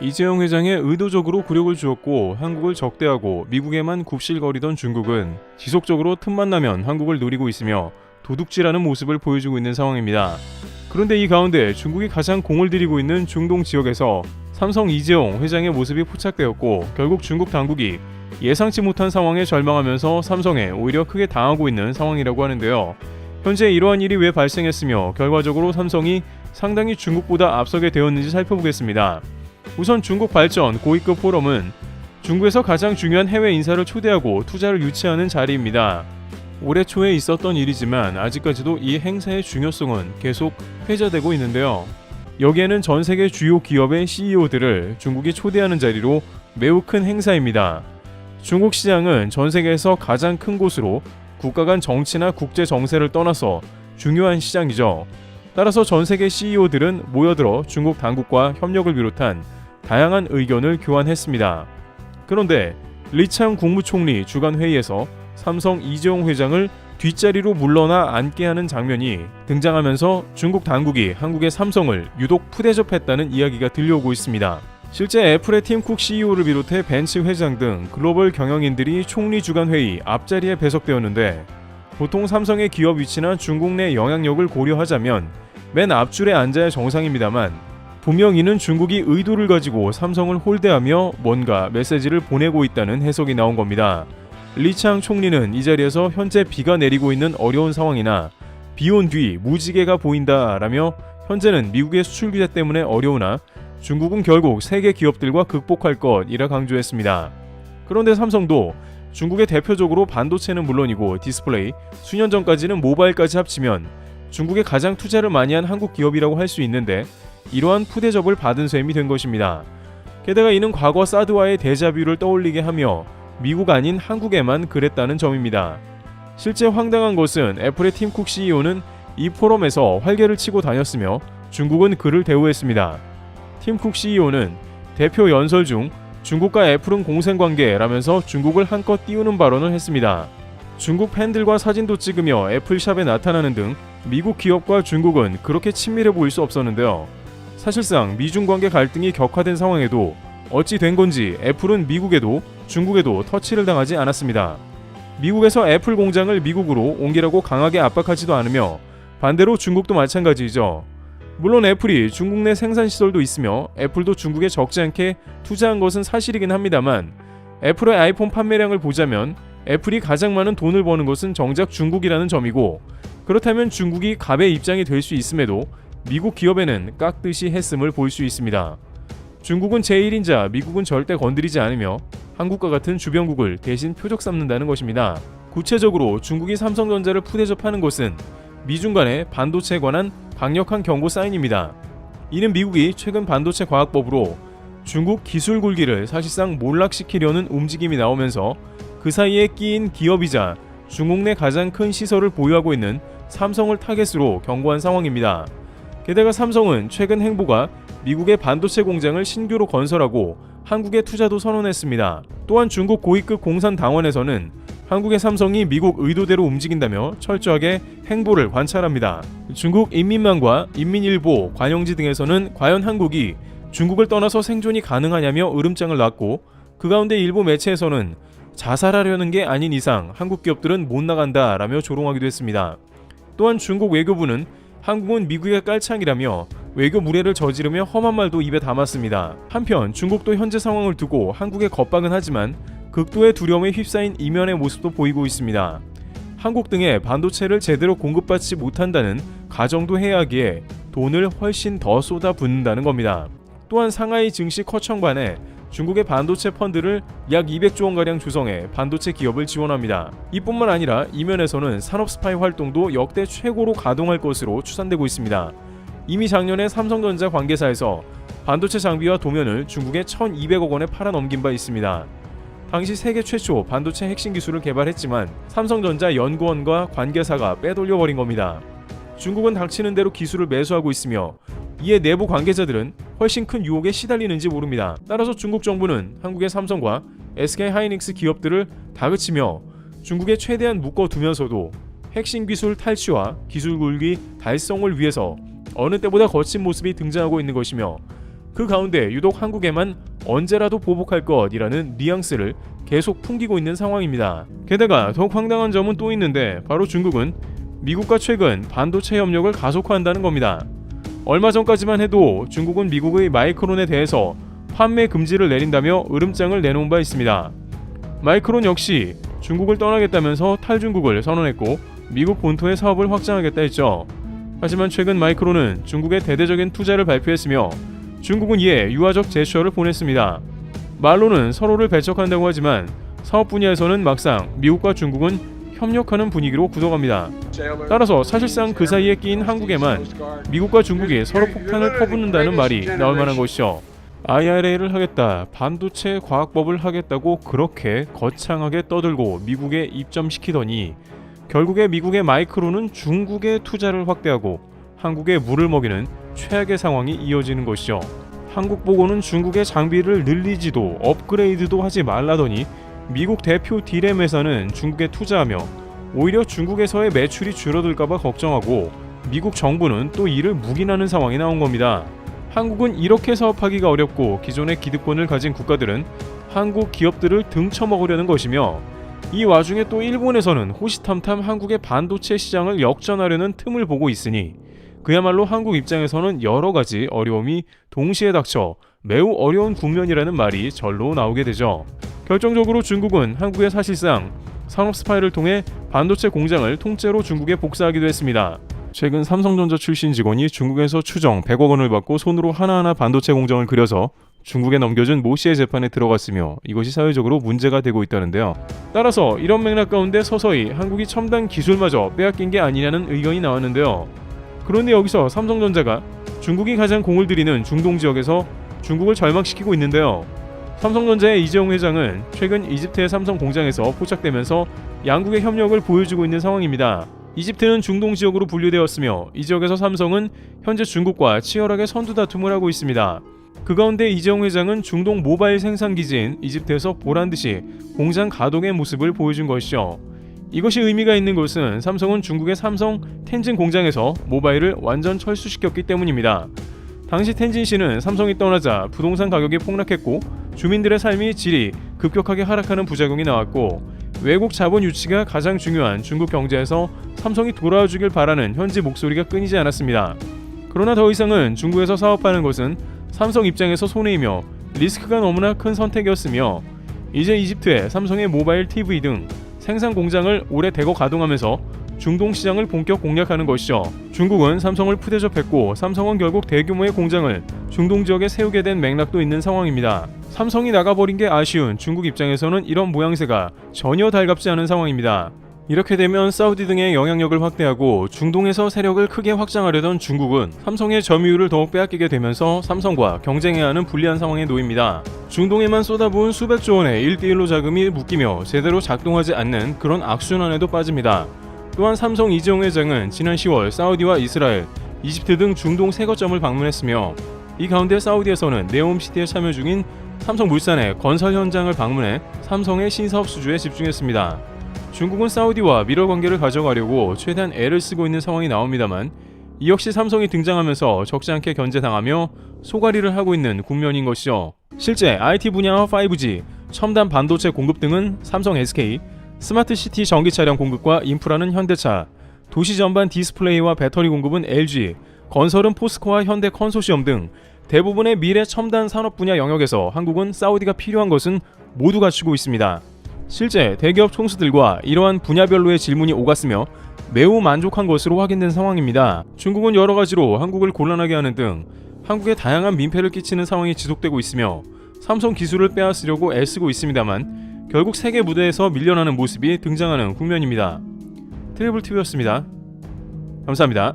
이재용 회장에 의도적으로 굴욕을 주었고 한국을 적대하고 미국에만 굽실거리던 중국은 지속적으로 틈만 나면 한국을 노리고 있으며 도둑질하는 모습을 보여주고 있는 상황입니다. 그런데 이 가운데 중국이 가장 공을 들이고 있는 중동 지역에서 삼성 이재용 회장의 모습이 포착되었고 결국 중국 당국이 예상치 못한 상황에 절망하면서 삼성에 오히려 크게 당하고 있는 상황이라고 하는데요. 현재 이러한 일이 왜 발생했으며 결과적으로 삼성이 상당히 중국보다 앞서게 되었는지 살펴보겠습니다. 우선 중국 발전 고위급 포럼은 중국에서 가장 중요한 해외 인사를 초대하고 투자를 유치하는 자리입니다. 올해 초에 있었던 일이지만 아직까지도 이 행사의 중요성은 계속 회자되고 있는데요. 여기에는 전 세계 주요 기업의 CEO들을 중국이 초대하는 자리로 매우 큰 행사입니다. 중국 시장은 전 세계에서 가장 큰 곳으로 국가 간 정치나 국제 정세를 떠나서 중요한 시장이죠. 따라서 전 세계 CEO들은 모여들어 중국 당국과 협력을 비롯한 다양한 의견을 교환했습니다. 그런데 리창 국무총리 주간 회의에서 삼성 이재용 회장을 뒷자리로 물러나 앉게 하는 장면이 등장하면서 중국 당국이 한국의 삼성을 유독 푸대접했다는 이야기가 들려오고 있습니다. 실제 애플의 팀쿡 CEO를 비롯해 벤츠 회장 등 글로벌 경영인들이 총리 주간 회의 앞자리에 배석되었는데 보통 삼성의 기업 위치나 중국 내 영향력을 고려하자면 맨 앞줄에 앉아야 정상입니다만 분명 이는 중국이 의도를 가지고 삼성을 홀대하며 뭔가 메시지를 보내고 있다는 해석이 나온 겁니다. 리창 총리는 이 자리에서 현재 비가 내리고 있는 어려운 상황이나 비 온 뒤 무지개가 보인다라며 현재는 미국의 수출 규제 때문에 어려우나 중국은 결국 세계 기업들과 극복할 것이라 강조했습니다. 그런데 삼성도 중국의 대표적으로 반도체는 물론이고 디스플레이, 수년 전까지는 모바일까지 합치면 중국에 가장 투자를 많이 한 한국 기업이라고 할 수 있는데 이러한 푸대접을 받은 셈이 된 것입니다. 게다가 이는 과거 사드와의 데자뷰를 떠올리게 하며 미국 아닌 한국에만 그랬다는 점입니다. 실제 황당한 것은 애플의 팀쿡 CEO는 이 포럼에서 활개를 치고 다녔으며 중국은 그를 대우했습니다. 팀쿡 CEO는 대표 연설 중 중국과 애플은 공생관계라면서 중국을 한껏 띄우는 발언을 했습니다. 중국 팬들과 사진도 찍으며 애플샵에 나타나는 등 미국 기업과 중국은 그렇게 친밀해 보일 수 없었는데요. 사실상 미중 관계 갈등이 격화된 상황에도 어찌 된 건지 애플은 미국에도 중국에도 터치를 당하지 않았습니다. 미국에서 애플 공장을 미국으로 옮기라고 강하게 압박하지도 않으며 반대로 중국도 마찬가지죠. 물론 애플이 중국 내 생산 시설도 있으며 애플도 중국에 적지 않게 투자한 것은 사실이긴 합니다만 애플의 아이폰 판매량을 보자면 애플이 가장 많은 돈을 버는 것은 정작 중국이라는 점이고 그렇다면 중국이 갑의 입장이 될 수 있음에도 미국 기업에는 깍듯이 했음을 볼 수 있습니다. 중국은 제1인자 미국은 절대 건드리지 않으며 한국과 같은 주변국을 대신 표적 삼는다는 것입니다. 구체적으로 중국이 삼성전자를 푸대접하는 것은 미중 간의 반도체에 관한 강력한 경고 사인입니다. 이는 미국이 최근 반도체 과학법으로 중국 기술 굴기를 사실상 몰락시키려는 움직임이 나오면서 그 사이에 끼인 기업이자 중국 내 가장 큰 시설을 보유하고 있는 삼성을 타겟으로 경고한 상황입니다. 게다가 삼성은 최근 행보가 미국의 반도체 공장을 신규로 건설하고 한국에 투자도 선언했습니다. 또한 중국 고위급 공산 당원에서는 한국의 삼성이 미국 의도대로 움직인다며 철저하게 행보를 관찰합니다. 중국 인민망과 인민일보, 관영지 등에서는 과연 한국이 중국을 떠나서 생존이 가능하냐며 으름장을 놨고 그 가운데 일부 매체에서는 자살하려는 게 아닌 이상 한국 기업들은 못 나간다라며 조롱하기도 했습니다. 또한 중국 외교부는 한국은 미국의 깔창이라며 외교 무례를 저지르며 험한 말도 입에 담았습니다. 한편 중국도 현재 상황을 두고 한국에 겁박은 하지만 극도의 두려움에 휩싸인 이면의 모습도 보이고 있습니다. 한국 등의 반도체를 제대로 공급받지 못한다는 가정도 해야 하기에 돈을 훨씬 더 쏟아 붓는다는 겁니다. 또한 상하이 증시 커청반에 중국의 반도체 펀드를 약 200조 원가량 조성해 반도체 기업을 지원합니다. 이뿐만 아니라 이면에서는 산업 스파이 활동도 역대 최고로 가동할 것으로 추산되고 있습니다. 이미 작년에 삼성전자 관계사에서 반도체 장비와 도면을 중국에 1,200억 원에 팔아 넘긴 바 있습니다. 당시 세계 최초 반도체 핵심 기술을 개발했지만 삼성전자 연구원과 관계사가 빼돌려 버린 겁니다. 중국은 닥치는 대로 기술을 매수하고 있으며 이에 내부 관계자들은 훨씬 큰 유혹에 시달리는지 모릅니다. 따라서 중국 정부는 한국의 삼성과 SK 하이닉스 기업들을 다그치며 중국에 최대한 묶어두면서도 핵심 기술 탈취와 기술 굴기 달성을 위해서 어느 때보다 거친 모습이 등장하고 있는 것이며 그 가운데 유독 한국에만 언제라도 보복할 것이라는 뉘앙스를 계속 풍기고 있는 상황입니다. 게다가 더욱 황당한 점은 또 있는데 바로 중국은 미국과 최근 반도체 협력을 가속화한다는 겁니다. 얼마 전까지만 해도 중국은 미국의 마이크론에 대해서 판매 금지를 내린다며 으름장을 내놓은 바 있습니다. 마이크론 역시 중국을 떠나겠다면서 탈중국을 선언했고 미국 본토의 사업을 확장하겠다 했죠. 하지만 최근 마이크론은 중국의 대대적인 투자를 발표했으며 중국은 이에 유화적 제스처를 보냈습니다. 말로는 서로를 배척한다고 하지만 사업 분야에서는 막상 미국과 중국은 협력하는 분위기로 굳어갑니다. 따라서 사실상 그 사이에 끼인 한국에만 미국과 중국이 서로 폭탄을 퍼붓는다는 말이 나올 만한 것이죠. IRA를 하겠다, 반도체 과학법을 하겠다고 그렇게 거창하게 떠들고 미국에 입점시키더니 결국에 미국의 마이크로는 중국에 투자를 확대하고 한국에 물을 먹이는 최악의 상황이 이어지는 것이죠. 한국 보고는 중국의 장비를 늘리지도 업그레이드도 하지 말라더니 미국 대표 디램 회사는 중국에 투자하며 오히려 중국에서의 매출이 줄어들까봐 걱정하고 미국 정부는 또 이를 묵인하는 상황이 나온 겁니다. 한국은 이렇게 사업하기가 어렵고 기존의 기득권을 가진 국가들은 한국 기업들을 등쳐먹으려는 것이며 이 와중에 또 일본에서는 호시탐탐 한국의 반도체 시장을 역전하려는 틈을 보고 있으니 그야말로 한국 입장에서는 여러 가지 어려움이 동시에 닥쳐 매우 어려운 국면이라는 말이 절로 나오게 되죠. 결정적으로 중국은 한국에 사실상 산업 스파이를 통해 반도체 공장을 통째로 중국에 복사하기도 했습니다. 최근 삼성전자 출신 직원이 중국에서 추정 100억 원을 받고 손으로 하나하나 반도체 공장을 그려서 중국에 넘겨준 모 씨의 재판에 들어갔으며 이것이 사회적으로 문제가 되고 있다는데요. 따라서 이런 맥락 가운데 서서히 한국이 첨단 기술마저 빼앗긴 게 아니냐는 의견이 나왔는데요. 그런데 여기서 삼성전자가 중국이 가장 공을 들이는 중동 지역에서 중국을 절망시키고 있는데요. 삼성전자의 이재용 회장은 최근 이집트의 삼성 공장에서 포착되면서 양국의 협력을 보여주고 있는 상황입니다. 이집트는 중동 지역으로 분류되었으며 이 지역에서 삼성은 현재 중국과 치열하게 선두 다툼을 하고 있습니다. 그 가운데 이재용 회장은 중동 모바일 생산 기지인 이집트에서 보란 듯이 공장 가동의 모습을 보여준 것이죠. 이것이 의미가 있는 것은 삼성은 중국의 삼성 텐진 공장에서 모바일을 완전 철수시켰기 때문입니다. 당시 텐진시는 삼성이 떠나자 부동산 가격이 폭락했고 주민들의 삶이 질이 급격하게 하락하는 부작용이 나왔고 외국 자본 유치가 가장 중요한 중국 경제에서 삼성이 돌아와 주길 바라는 현지 목소리가 끊이지 않았습니다. 그러나 더 이상은 중국에서 사업하는 것은 삼성 입장에서 손해이며 리스크가 너무나 큰 선택이었으며 이제 이집트에 삼성의 모바일 TV 등 생산 공장을 올해 대거 가동하면서 중동 시장을 본격 공략하는 것이죠. 중국은 삼성을 푸대접했고 삼성은 결국 대규모의 공장을 중동 지역에 세우게 된 맥락도 있는 상황입니다. 삼성이 나가버린 게 아쉬운 중국 입장에서는 이런 모양새가 전혀 달갑지 않은 상황입니다. 이렇게 되면 사우디 등의 영향력을 확대하고 중동에서 세력을 크게 확장하려던 중국은 삼성의 점유율을 더욱 빼앗기게 되면서 삼성과 경쟁해야 하는 불리한 상황에 놓입니다. 중동에만 쏟아부은 수백조 원의 1대1로 자금이 묶이며 제대로 작동하지 않는 그런 악순환에도 빠집니다. 또한 삼성 이재용 회장은 지난 10월 사우디와 이스라엘, 이집트 등 중동 세 거점을 방문했으며 이 가운데 사우디에서는 네옴시티에 참여 중인 삼성물산의 건설 현장을 방문해 삼성의 신사업 수주에 집중했습니다. 중국은 사우디와 밀월 관계를 가져가려고 최대한 애를 쓰고 있는 상황이 나옵니다만 이 역시 삼성이 등장하면서 적지 않게 견제당하며 소가리를 하고 있는 국면인 것이죠. 실제 IT 분야와 5G, 첨단 반도체 공급 등은 삼성 SK, 스마트 시티 전기 차량 공급과 인프라는 현대차, 도시 전반 디스플레이와 배터리 공급은 LG, 건설은 포스코와 현대 컨소시엄 등 대부분의 미래 첨단 산업 분야 영역에서 한국은 사우디가 필요한 것은 모두 갖추고 있습니다. 실제 대기업 총수들과 이러한 분야별로의 질문이 오갔으며 매우 만족한 것으로 확인된 상황입니다. 중국은 여러 가지로 한국을 곤란하게 하는 등 한국에 다양한 민폐를 끼치는 상황이 지속되고 있으며 삼성 기술을 빼앗으려고 애쓰고 있습니다만 결국 세계 무대에서 밀려나는 모습이 등장하는 국면입니다. 트래블 TV였습니다. 감사합니다.